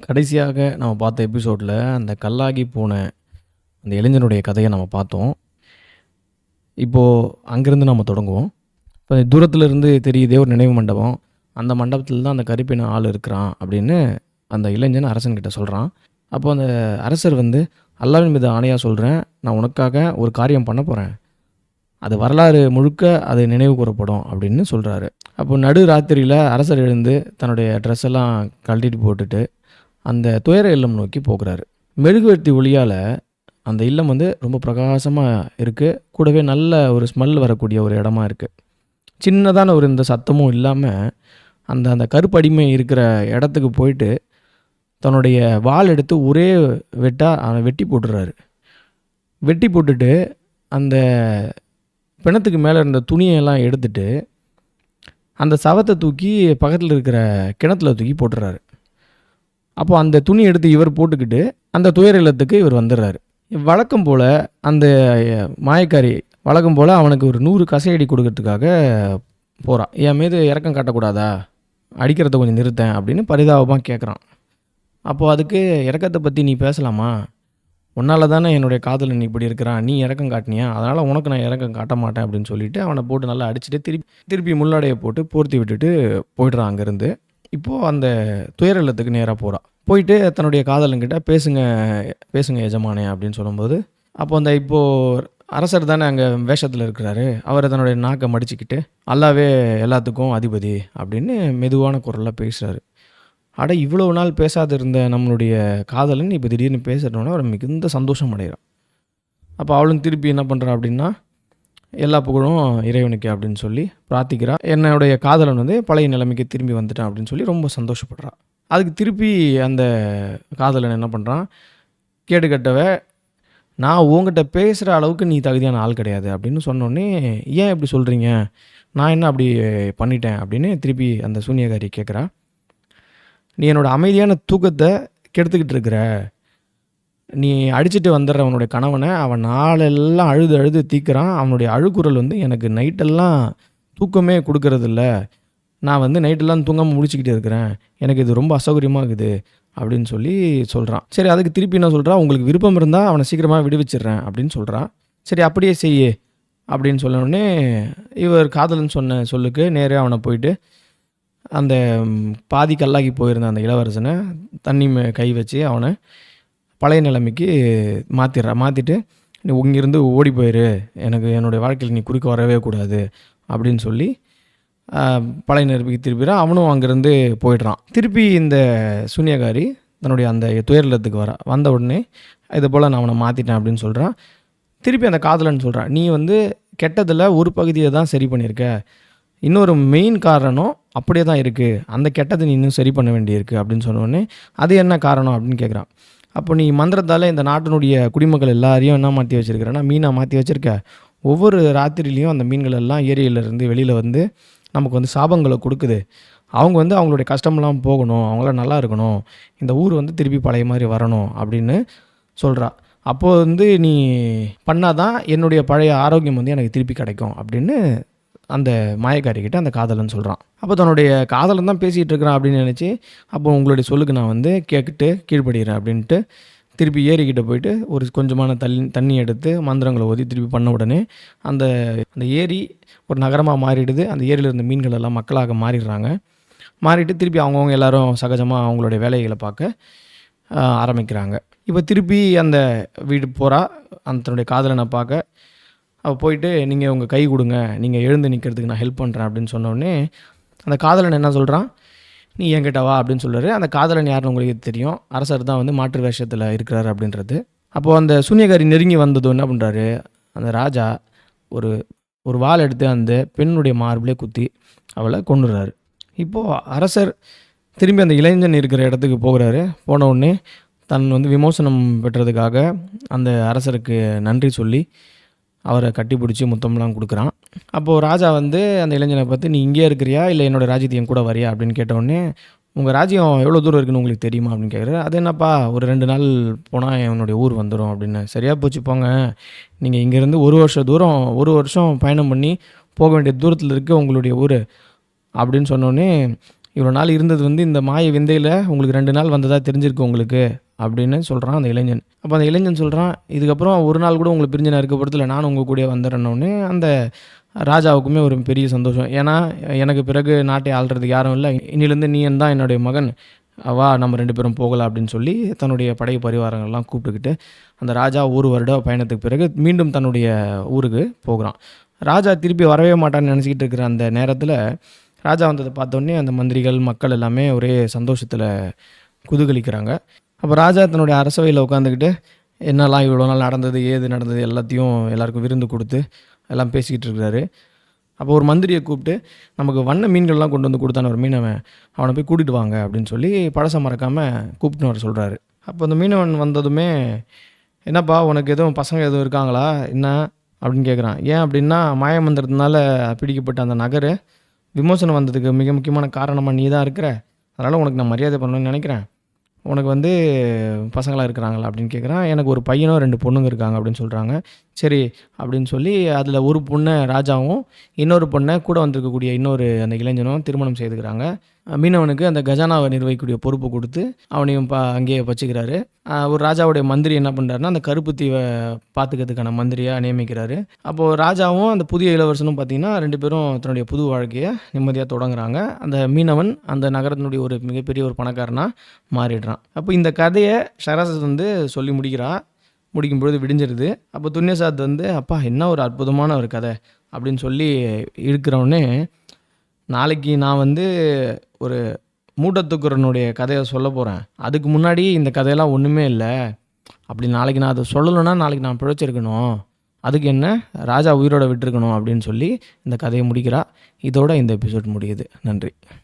கடைசியாக நம்ம பார்த்த எபிசோடில் அந்த கல்லாகி போன அந்த இளைஞனுடைய கதையை நம்ம பார்த்தோம். இப்போது அங்கேருந்து நம்ம தொடங்குவோம். இப்போ தூரத்தில் இருந்து தெரியுதே ஒரு நினைவு மண்டபம். அந்த மண்டபத்தில் தான் அந்த கருப்பின ஆள் இருக்கிறான் அப்படின்னு அந்த இளைஞன் அரசன்கிட்ட சொல்கிறான் அப்போ அந்த அரசர் வந்து அல்லாவின் மீது ஆணையாக சொல்கிறேன் நான் உனக்காக ஒரு காரியம் பண்ண போகிறேன் அது வரலாறு முழுக்க அது நினைவு கூறப்படும் அப்படின்னு சொல்கிறாரு அப்போ நடு ராத்திரியில் அரசர் எழுந்து தன்னுடைய ட்ரெஸ் எல்லாம் கழட்டிட்டு போட்டுட்டு அந்த துயர இல்லம் நோக்கி போகிறாரு. மெழுகுவர்த்தி ஒளியால் அந்த இல்லம் வந்து ரொம்ப பிரகாசமாக இருக்குது கூடவே நல்ல ஒரு ஸ்மெல் வரக்கூடிய ஒரு இடமா இருக்குது சின்னதான ஒரு இந்த சத்தமும் இல்லாமல் அந்த அந்த கருப்படிமை இருக்கிற இடத்துக்கு போயிட்டு தன்னுடைய வால் எடுத்து ஒரே வெட்டாக அவனை வெட்டி போட்டுறாரு. வெட்டி போட்டுட்டு அந்த பிணத்துக்கு மேலே இருந்த துணியெல்லாம் எடுத்துட்டு அந்த சவத்தை தூக்கி பக்கத்தில் இருக்கிற கிணத்துல தூக்கி போட்டுறாரு. அப்போ அந்த துணி எடுத்து இவர் போட்டுக்கிட்டு அந்த துயர இல்லத்துக்கு இவர் வந்துடுறாரு. வழக்கம் போல் அந்த மாயக்காரி வழக்கம் போல் அவனுக்கு ஒரு நூறு கசையடி கொடுக்கறதுக்காக போகிறான் என் மீது இறக்கம் காட்டக்கூடாதா? அடிக்கிறத கொஞ்சம் நிறுத்தேன் அப்படின்னு பரிதாபமாக கேட்குறான் அப்போது அதுக்கு இறக்கத்தை பற்றி நீ பேசலாமா? உன்னால் தானே என்னுடைய காதலன் இப்படி இருக்கிறான் நீ இறக்கம் காட்டினியா? அதனால் உனக்கு நான் இறக்கம் காட்ட மாட்டேன் அப்படின்னு சொல்லிட்டு அவனை போட்டு நல்லா அடிச்சுட்டு திருப்பி திருப்பி முள்ளடையை போட்டு போர்த்தி விட்டுட்டு போயிடுறான் அங்கேருந்து. இப்போது அந்த துயர இல்லத்துக்கு நேராக போகிறான் போயிட்டு தன்னுடைய காதலன்கிட்ட பேசுங்க பேசுங்க எஜமானே அப்படின்னு சொல்லும்போது அப்போ அந்த இப்போது அரசர் தானே அங்கே வேஷத்தில் இருக்கிறாரு. அவர் தன்னுடைய நாக்கை மடிச்சுக்கிட்டு அல்லாவே எல்லாத்துக்கும் அதிபதி அப்படின்னு மெதுவான குரலில் பேசுகிறாரு அட இவ்வளோ நாள் பேசாது இருந்த நம்மளுடைய காதலன் இப்போ திடீர்னு பேசுகிறோன்னா அவர் மிகுந்த சந்தோஷம் அடைகிறான். அப்போ அவளும் திருப்பி என்ன பண்ணுறா அப்படின்னா எல்லா புகழும் இறைவனுக்கு அப்படின்னு சொல்லி பிரார்த்திக்கிறா. என்னுடைய காதலன் வந்து பழைய நிலைமைக்கு திரும்பி வந்துட்டான் அப்படின்னு சொல்லி ரொம்ப சந்தோஷப்படுறா. அதுக்கு திருப்பி அந்த காதலன் என்ன பண்ணுறான் கேடு கட்டவ நான் உங்ககிட்ட பேசுகிற அளவுக்கு நீ தகுதியான ஆள் கிடையாது அப்படின்னு சொன்னோடனே ஏன் இப்படி சொல்கிறீங்க நான் என்ன அப்படி பண்ணிட்டேன்? அப்படின்னு திருப்பி அந்த சூனியகாரி கேட்குறா நீ என்னோடய அமைதியான தூக்கத்தை கெடுத்துக்கிட்டு இருக்கிற. நீ அடிச்சுட்டு வந்துடுற அவனுடைய கணவனை அவன் நாளெல்லாம் அழுது அழுது தீக்கிறான். அவனுடைய அழுக்குரல் வந்து எனக்கு நைட்டெல்லாம் தூக்கமே கொடுக்கறதில்ல. நான் வந்து நைட்டெல்லாம் தூங்காமல் முடிச்சுக்கிட்டு இருக்கிறேன். எனக்கு இது ரொம்ப அசௌகரியமாக இருக்குது அப்படின்னு சொல்லி சொல்கிறான் சரி அதுக்கு திருப்பி என்ன சொல்கிறான் உங்களுக்கு விருப்பம் இருந்தால் அவனை சீக்கிரமாக விடுவிச்சிடுறேன் அப்படின்னு சொல்கிறான் சரி அப்படியே செய்யு அப்படின்னு சொன்னோடனே இவர் காதலன் சொன்ன சொல்லுக்கு நேரே அவனை போயிட்டு அந்த பாதி கல்லாகி போயிருந்த அந்த இளவரசனை தண்ணி மே- கை வச்சு அவனை பழைய நிலைமைக்கு மாற்றிடுறா மாற்றிட்டு நீ இங்கிருந்து ஓடி போயிரு. எனக்கு என்னுடைய வாழ்க்கையில் நீ குறுக்க வரவே கூடாது அப்படின்னு சொல்லி பழைய நிலைமைக்கு திருப்பிடுறான் அவனும் அங்கேருந்து போயிடுறான். திருப்பி இந்த சூனியகாரி தன்னுடைய அந்த துயரலத்துக்கு வர. வந்த உடனே இதை போல் நான் அவனை மாற்றிட்டேன் அப்படின்னு சொல்கிறான் திருப்பி அந்த காதலன் சொல்கிறான் நீ வந்து கெட்டதில் ஒரு பகுதியை தான் சரி பண்ணியிருக்க. இன்னொரு மெயின் காரணம் அப்படியே தான் இருக்குது அந்த கெட்டதை நீ இன்னும் சரி பண்ண வேண்டியிருக்கு. அப்படின்னு சொன்ன உடனே அது என்ன காரணம்? அப்படின்னு கேட்குறான் அப்போ நீ மந்திரத்தால் இந்த நாட்டினுடைய குடிமக்கள் எல்லாரையும் என்ன மாற்றி வச்சிருக்கிறேன்னா மீனாக மாற்றி வச்சுருக்க. ஒவ்வொரு ராத்திரிலையும் அந்த மீன்கள் எல்லாம் ஏரியிலேருந்து வெளியில் வந்து நமக்கு வந்து சாபங்களை கொடுக்குது. அவங்க வந்து அவங்களுடைய கஷ்டமெல்லாம் போகணும் அவங்களாம் நல்லா இருக்கணும் இந்த ஊர் வந்து திருப்பி பழைய மாதிரி வரணும் அப்படின்னு சொல்கிறா அப்போது வந்து நீ பண்ணாதான் என்னுடைய பழைய ஆரோக்கியம் வந்து எனக்கு திருப்பி கிடைக்கும் அப்படின்னு அந்த மாயக்காரிக்கிட்ட அந்த காதலன் சொல்கிறான் அப்போ தன்னுடைய காதலன் தான் பேசிகிட்டு இருக்கிறான் அப்படின்னு நினச்சி அப்போ உங்களுடைய சொல்லுக்கு நான் வந்து கேட்டுட்டு கீழ்ப்படுகிறேன் அப்படின்ட்டு திருப்பி ஏரிக்கிட்ட போயிட்டு ஒரு கொஞ்சமான தள்ளி தண்ணி எடுத்து மந்திரங்களை ஓதி திருப்பி பண்ண உடனே அந்த அந்த ஏரி ஒரு நகரமாக மாறிடுது. அந்த ஏரியில் இருந்த மீன்கள் எல்லாம் மக்களாக மாறிடுறாங்க. மாறிட்டு திருப்பி அவங்கவுங்க எல்லாரும் சகஜமாக அவங்களுடைய வேலைகளை பார்க்க ஆரம்பிக்கிறாங்க. இப்போ திருப்பி அந்த வீடு போகிறா அந்த தன்னுடைய காதலனை பார்க்க. அவள் போயிட்டு நீங்கள் உங்கள் கை கொடுங்க. நீங்கள் எழுந்து நிற்கிறதுக்கு நான் ஹெல்ப் பண்ணுறேன் அப்படின்னு சொன்னோடனே அந்த காதலன் என்ன சொல்கிறான் நீ என்கிட்ட வா அப்படின்னு சொல்கிறாரு அந்த காதலன் யாருன்னு உங்களுக்கு தெரியும். அரசர் தான் வந்து மாற்று வேஷத்தில் இருக்கிறார் அப்படின்றது. அப்போது அந்த சூன்யகாரி நெருங்கி வந்ததும் என்ன பண்ணுறாரு அந்த ராஜா ஒரு ஒரு வால் எடுத்து அந்த பெண்ணுடைய மார்பிலே குத்தி அவளை கொண்டுறாரு இப்போது அரசர் திரும்பி அந்த இளைஞன் இருக்கிற இடத்துக்கு போகிறாரு. போன உடனே தன் வந்து விமோசனம் பெற்றதுக்காக அந்த அரசருக்கு நன்றி சொல்லி அவரை கட்டிப்பிடிச்சி முத்தம்லாம் கொடுக்குறான். அப்போது ராஜா வந்து அந்த இளைஞனை பார்த்து நீ இங்கேயே இருக்கிறியா? இல்லை என்னோட ராஜ்யத்தை என் கூட வரியா? அப்படின்னு கேட்டவுடனே உங்கள் ராஜ்யம் எவ்வளோ தூரம் இருக்குன்னு உங்களுக்கு தெரியுமா? அப்படின்னு கேட்குறாரு அது என்னப்பா ஒரு ரெண்டு நாள் போனால் என்னுடைய ஊர் வந்துடும் அப்படின்னு. சரியாக போச்சு போங்க. நீங்கள் இங்கேருந்து ஒரு வருஷம் தூரம் ஒரு வருஷம் பயணம் பண்ணி போக வேண்டிய தூரத்தில் இருக்க உங்களுடைய ஊர் அப்படின்னு சொன்னோடனே இவ்வளோ நாள் இருந்தது வந்து இந்த மாய விந்தையில் உங்களுக்கு ரெண்டு நாள் வந்ததாக தெரிஞ்சிருக்கு உங்களுக்கு அப்படின்னு சொல்கிறான் அந்த இளைஞன். அப்போ அந்த இளைஞன் சொல்கிறான் இதுக்கப்புறம் ஒரு நாள் கூட உங்களுக்கு பிரிஞ்சு நான் இருக்க நானும் உங்கள் கூட வந்துடுறேன்னொன்னே அந்த ராஜாவுக்குமே ஒரு பெரிய சந்தோஷம். ஏன்னா எனக்கு பிறகு நாட்டை ஆள்றதுக்கு யாரும் இல்லை. இன்னிலேருந்து நீ தான் என்னுடைய மகன். வா நம்ம ரெண்டு பேரும் போகலாம் அப்படின்னு சொல்லி தன்னுடைய படை பரிவாரங்கள்லாம் கூப்பிட்டுக்கிட்டு அந்த ராஜா ஒரு வருட பயணத்துக்கு பிறகு மீண்டும் தன்னுடைய ஊருக்கு போகிறான். ராஜா திருப்பி வரவே மாட்டான்னு நினச்சிக்கிட்டு இருக்கிற அந்த நேரத்தில் ராஜா வந்ததை பார்த்தோன்னே அந்த மந்திரிகள் மக்கள் எல்லாமே ஒரே சந்தோஷத்தில் குதுகலிக்கிறாங்க. அப்போ ராஜா தன்னுடைய அரசவையில் உட்காந்துக்கிட்டு என்னெல்லாம் இவ்வளோ நாள் நடந்தது ஏது நடந்தது எல்லாத்தையும் எல்லாருக்கும் விருந்து கொடுத்து எல்லாம் பேசிக்கிட்டு இருக்கிறாரு. அப்போ ஒரு மந்திரியை கூப்பிட்டு நமக்கு வண்ண மீன்கள்லாம் கொண்டு வந்து கொடுத்தான ஒரு மீனவன்? அவனை போய் கூட்டிகிட்டு வாங்க அப்படின்னு சொல்லி பழசம் மறக்காமல் கூப்பிட்டுன்னு வர சொல்கிறாரு அப்போ அந்த மீனவன் வந்ததுமே என்னப்பா உனக்கு எதுவும் பசங்க எதுவும் இருக்காங்களா? என்ன? அப்படின்னு கேட்குறான் ஏன் அப்படின்னா மாயமந்திரத்தினால பிடிக்கப்பட்ட அந்த நகர் விமோசனம் வந்ததுக்கு மிக முக்கியமான காரணமாக நீ தான் இருக்கிற? அதனால் உனக்கு நான் மரியாதை பண்ணணும்னு நினைக்கிறேன். உனக்கு வந்து பசங்களாக இருக்கிறாங்களா அப்படின்னு கேட்குறான் எனக்கு ஒரு பையனும் ரெண்டு பொண்ணுங்க இருக்காங்க அப்படின்னு சொல்கிறாங்க சரி அப்படின்னு சொல்லி அதில் ஒரு பொண்ணை ராஜாவும் இன்னொரு பொண்ணை கூட வந்திருக்கக்கூடிய இன்னொரு அந்த இளைஞனும் திருமணம் செய்துக்கிறாங்க. மீனவனுக்கு அந்த கஜானாவை நிர்வகிக்கக்கூடிய பொறுப்பு கொடுத்து அவனையும் பா அங்கேயே வச்சுக்கிறாரு. ஒரு ராஜாவுடைய மந்திரி என்ன பண்ணுறாருன்னா அந்த கருப்பு தீவை பார்த்துக்கிறதுக்கான மந்திரியாக நியமிக்கிறாரு. அப்போது ராஜாவும் அந்த புதிய இளவரசனும் பார்த்திங்கன்னா ரெண்டு பேரும் தன்னுடைய புது வாழ்க்கையை நிம்மதியாக தொடங்குறாங்க. அந்த மீனவன் அந்த நகரத்தினுடைய ஒரு மிகப்பெரிய ஒரு பணக்காரனாக மாறிடுறான். அப்போ இந்த கதையை ஷராசத் வந்து சொல்லி முடிக்கிறான் முடிக்கும் பொழுது விடிஞ்சிருது. அப்போ துன்யசாத் வந்து அப்பா என்ன ஒரு அற்புதமான ஒரு கதை அப்படின்னு சொல்லி இருக்கிறவொடனே நாளைக்கு நான் வந்து ஒரு மூட்டத்துக்குறனுடைய கதையை சொல்ல போகிறேன் அதுக்கு முன்னாடி இந்த கதையெல்லாம் ஒன்றுமே இல்லை. அப்படி நாளைக்கு நான் அதை சொல்லலைன்னா நாளைக்கு நான் பிழைச்சிருக்கணும். அதுக்கு என்ன? ராஜா உயிரோட விட்டுருக்கணும் அப்படின்னு சொல்லி இந்த கதையை முடிக்கிறா. இதோட இந்த எபிசோட் முடியுது. நன்றி.